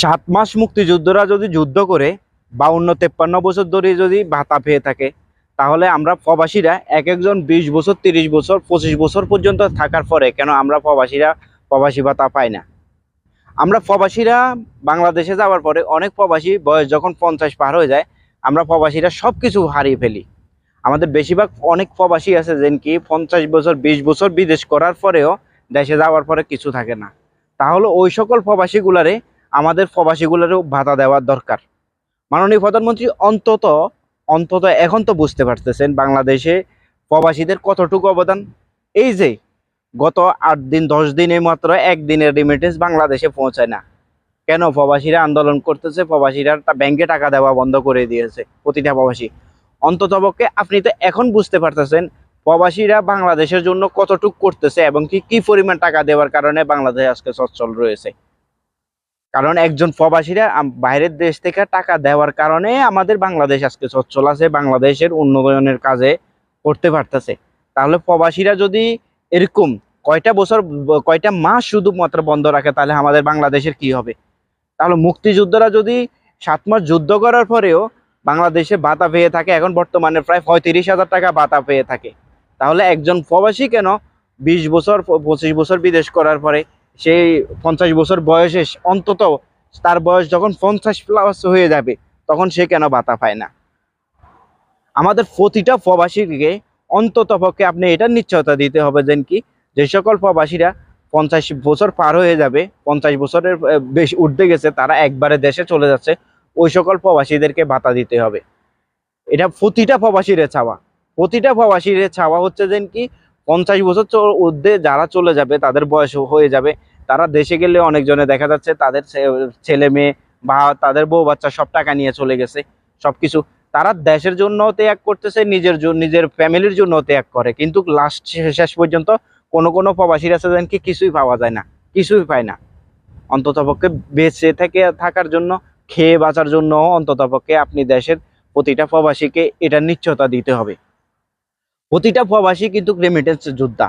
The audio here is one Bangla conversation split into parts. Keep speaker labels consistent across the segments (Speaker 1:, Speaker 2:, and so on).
Speaker 1: সাত মাস মুক্তিযোদ্ধারা যদি যুদ্ধ করে, বাউন্ন তেপ্পান্ন বছর ধরে যদি ভাতা পেয়ে থাকে, তাহলে আমরা প্রবাসীরা এক একজন বিশ বছর, তিরিশ বছর, পঁচিশ বছর পর্যন্ত থাকার পরে কেন আমরা প্রবাসীরা প্রবাসী ভাতা পাই না? আমরা প্রবাসীরা বাংলাদেশে যাওয়ার পরে অনেক প্রবাসী বয়স যখন পঞ্চাশ পার হয়ে যায়, আমরা প্রবাসীরা সব কিছু হারিয়ে ফেলি। আমাদের বেশিরভাগ অনেক প্রবাসী আছে যেন কি পঞ্চাশ বছর, বিশ বছর বিদেশ করার পরেও দেশে যাওয়ার পরে কিছু থাকে না। তাহলে ওই সকল প্রবাসীগুলারে আমাদের প্রবাসীগুলোরও ভাতা দেওয়ার দরকার। মাননীয় প্রধানমন্ত্রী অন্তত অন্তত এখন তো বুঝতে পারতেছেন বাংলাদেশে প্রবাসীদের কতটুকু অবদান। এই যে, গত আট দিন, দশ দিনে মাত্র একদিনের রিমিটেন্স বাংলাদেশে পৌঁছায় না। কেন প্রবাসীরা আন্দোলন করতেছে? প্রবাসীরা ব্যাংকে টাকা দেওয়া বন্ধ করে দিয়েছে প্রতিটা প্রবাসী। অন্ততপক্ষে আপনি তো এখন বুঝতে পারতেছেন প্রবাসীরা বাংলাদেশের জন্য কতটুক করতেছে এবং কি কি পরিমাণ টাকা দেওয়ার কারণে বাংলাদেশ আজকে সচ্ছল রয়েছে। কারণ একজন প্রবাসীরা বাইরের দেশ থেকে টাকা দেওয়ার কারণে আমাদের বাংলাদেশ আজকে সচ্ছল আছে, বাংলাদেশের উন্নয়নের কাজে করতে পারতেছে। তাহলে প্রবাসীরা যদি এরকম কয়টা বছর, কয়টা মাস শুধুমাত্র বন্ধ রাখে, তাহলে আমাদের বাংলাদেশের কি হবে? তাহলে মুক্তিযোদ্ধারা যদি সাত মাস যুদ্ধ করার পরেও বাংলাদেশে ভাতা পেয়ে থাকে, এখন বর্তমানে প্রায় পঁয়ত্রিশ হাজার টাকা ভাতা পেয়ে থাকে। তাহলে একজন প্রবাসী কেন বিশ বছর, পঁচিশ বছর বিদেশ করার পরে সেই পঞ্চাশ বছর বয়সে অন্তত তার বয়স যখন পঞ্চাশ প্লাস হয়ে যাবে, তখন সে কেন বাতা পায় না? আমাদের প্রতিটা প্রবাসীকে অন্তত পক্ষে আপনি এটার নিশ্চয়তা দিতে হবে যেন কি, যে সকল প্রবাসীরা পঞ্চাশ বছর পার হয়ে যাবে, পঞ্চাশ বছরের বেশি উঠতে গেছে, তারা একবারে দেশে চলে যাচ্ছে, ওই সকল প্রবাসীদেরকে ভাতা দিতে হবে। এটা প্রতিটা প্রবাসীর চাওয়া। প্রতিটা প্রবাসীর চাওয়া হচ্ছে যেন কি পঞ্চাশ বছর ঊর্ধ্বে যারা চলে যাবে, তাদের বয়স হয়ে যাবে, তারা দেশে গেলে অনেকজনে দেখা যাচ্ছে তাদের ছেলে মেয়ে বা তাদের বউ বাচ্চা সব টাকা নিয়ে চলে গেছে, সবকিছু। তারা দেশের জন্য ত্যাগ করতেছে, নিজের নিজের ফ্যামিলির জন্য ত্যাগ করে। কিন্তু লাস্ট শেষ পর্যন্ত কোনো কোনো প্রবাসীর আছে কি কিছুই পাওয়া যায় না, কিছুই পায় না। অন্ততপক্ষে বেঁচে থেকে থাকার জন্য, খেয়ে বাঁচার জন্য অন্ততপক্ষে আপনি দেশের প্রতিটা প্রবাসীকে এটা নিশ্চয়তা দিতে হবে। প্রতিটা প্রবাসী কিন্তু রেমিটেন্স যোদ্ধা।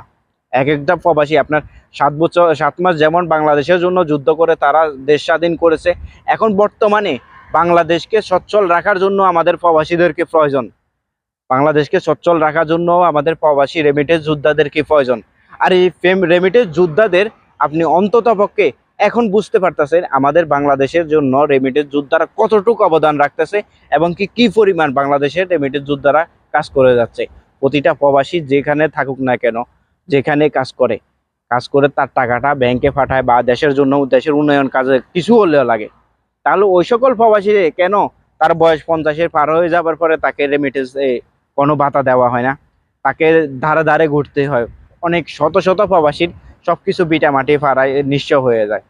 Speaker 1: এক একটা প্রবাসী আপনার সাত বছর, সাত মাস যেমন বাংলাদেশের জন্য যুদ্ধ করে তারা দেশ স্বাধীন করেছে, এখন বর্তমানে বাংলাদেশকে সচ্ছল রাখার জন্য আমাদের প্রবাসীদেরকে প্রয়োজন। বাংলাদেশকে সচ্ছল রাখার জন্য আমাদের প্রবাসী রেমিটেন্স যোদ্ধাদেরকে প্রয়োজন। আর এই ফেম রেমিটেন্স যোদ্ধাদের আপনি অন্তত পক্ষে এখন বুঝতে পারতেছেন আমাদের বাংলাদেশের জন্য রেমিটেন্স যোদ্ধারা কতটুকু অবদান রাখতেছে এবং কি কি পরিমাণ বাংলাদেশের রেমিটেন্স যোদ্ধারা কাজ করে যাচ্ছে। প্রতিটা প্রবাসী যেখানে থাকুক না কেন, যেখানে কাজ করে কাজ করে তার টাকাটা ব্যাংকে পাঠায় বা দেশের জন্য, দেশের উন্নয়ন কাজে কিছু হলেও লাগে। তাহলে ওই সকল প্রবাসী কেন তার বয়স পঞ্চাশের পার হয়ে যাবার পরে তাকে রেমিটেন্স কোনো ভাতা দেওয়া হয় না? তাকে ধারে ধারে ঘুরতে হয়। অনেক শত শত প্রবাসীর সবকিছু বিটা মাটি ফাড়ায় নিঃস্ব হয়ে যায়।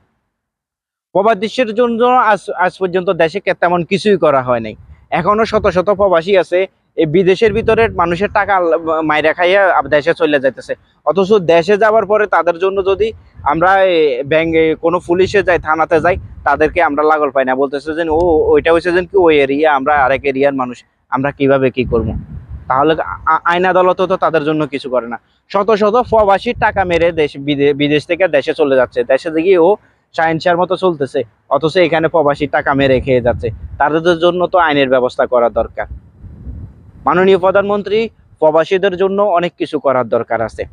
Speaker 1: প্রবাসীর জন্য আজ আজ পর্যন্ত দেশে তেমন কিছুই করা হয় নাই। এখনও শত শত প্রবাসী আছে এই বিদেশের ভিতরে মানুষের টাকা মাইরা খাইয়া দেশে চলে যাইতেছে। অথচ দেশে যাওয়ার পরে তাদের জন্য যদি আমরা ব্যাংকে কোনো পুলিশে যাই, থানাতে যাই, তাদেরকে আমরা লাগল পাই না। বলতেছে যে, ও, ওইটা হচ্ছে যে, কি ওই এরিয়া, আমরা আরেক এরিয়ার মানুষ, আমরা কীভাবে কি করব? তাহলে আইন আদালত তো তাদের জন্য কিছু করে না। শত শত প্রবাসী টাকা মেরে দেশ, বিদে- বিদেশ থেকে দেশে চলে যাচ্ছে। দেশে গিয়ে ও সায়েন্সের মতো চলতেছে, অথচ এখানে প্রবাসী টাকা মেরে খেয়ে যাচ্ছে। তাদের জন্য তো আইনের ব্যবস্থা করা দরকার। মাননীয় প্রধানমন্ত্রী, প্রবাসীদের জন্য অনেক কিছু করার দরকার আছে।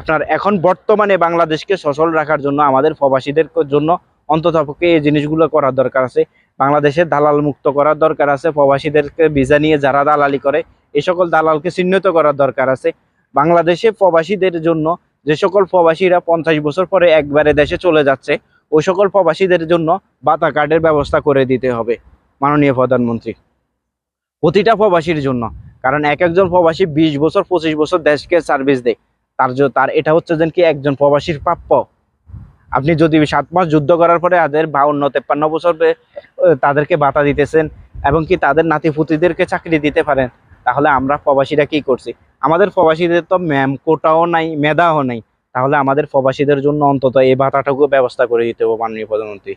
Speaker 1: আপনার এখন বর্তমানে বাংলাদেশকে সচল রাখার জন্য, আমাদের প্রবাসীদের জন্য অন্ততপক্ষে এই জিনিসগুলো করার দরকার আছে। বাংলাদেশের দালাল মুক্ত করার দরকার আছে, প্রবাসীদেরকে ভিসা নিয়ে যারা দালালি করে এই সকল দালালকে চিহ্নিত করার দরকার আছে। বাংলাদেশে প্রবাসীদের জন্য যে সকল প্রবাসীরা পঞ্চাশ বছর পরে একবারে দেশে চলে যাচ্ছে, ওই সকল প্রবাসীদের জন্য বাতা কার্ডের ব্যবস্থা করে দিতে হবে, মাননীয় প্রধানমন্ত্রী। প্রতিটা প্রবাসীর জন্য। কারণ এক একজন প্রবাসী বিশ বছর, পঁচিশ বছর দেশকে সার্ভিস দেয়। তার তার এটা হচ্ছে যেন কি একজন প্রবাসীর প্রাপ্য। আপনি যদি সাত মাস যুদ্ধ করার পরে তাদের বাউন্ন, তেপ্পান্ন বছর তাদেরকে বাতা দিতেছেন এবং কি তাদের নাতিপুতিদেরকে চাকরি দিতে পারেন, তাহলে আমরা প্রবাসীরা কি করছি? আমাদের প্রবাসীদের তো ম্যাম কোটাও নাই, মেধাও নাই। তাহলে আমাদের প্রবাসীদের জন্য অন্তত এই ভাতাটুকু ব্যবস্থা করে দিতে হবে মাননীয় প্রধানমন্ত্রী।